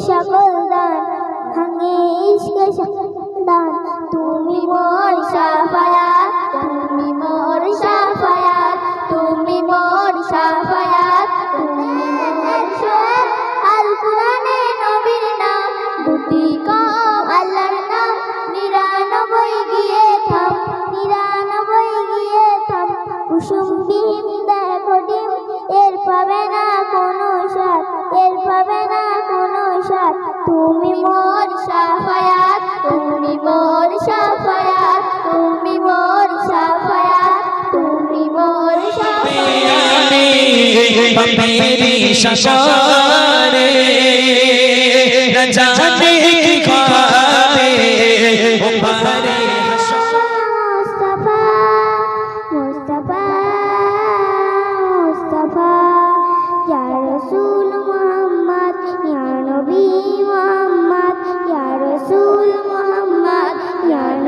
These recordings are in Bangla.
সকল দান ভাঙে ইশকে সকল দান তুমি মোর সাফায়াত সাফায়াত তুমি মোর সাফায়াত, তুমি মোর সাফায়াত, তুমি মোর সাফায়াত, তুমি মোর সাফায়াত। শশারে রাজা কি খাতে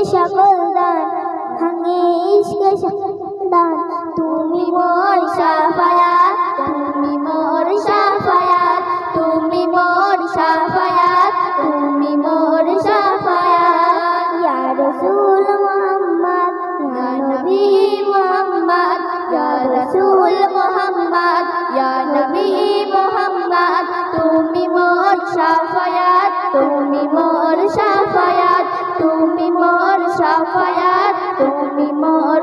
ইশকে সকল দান, ভাঙে ইশকে সকল দান। তুমি মোর সাফায়াত, তুমি মোর সাফায়াত, তুমি মোর সাফায়াত, তুমি মোর সাফায়াত। ইয়া রাসূল মুহাম্মদ, ইয়া নবী মুহাম্মদ, ইয়া রাসূল মুহাম্মদ, ইয়া নবী মুহাম্মদ। তুমি মোর সাফায়াত, তুমি মোর সাফায়াত, তুমি সাফায়াত তুমি মোর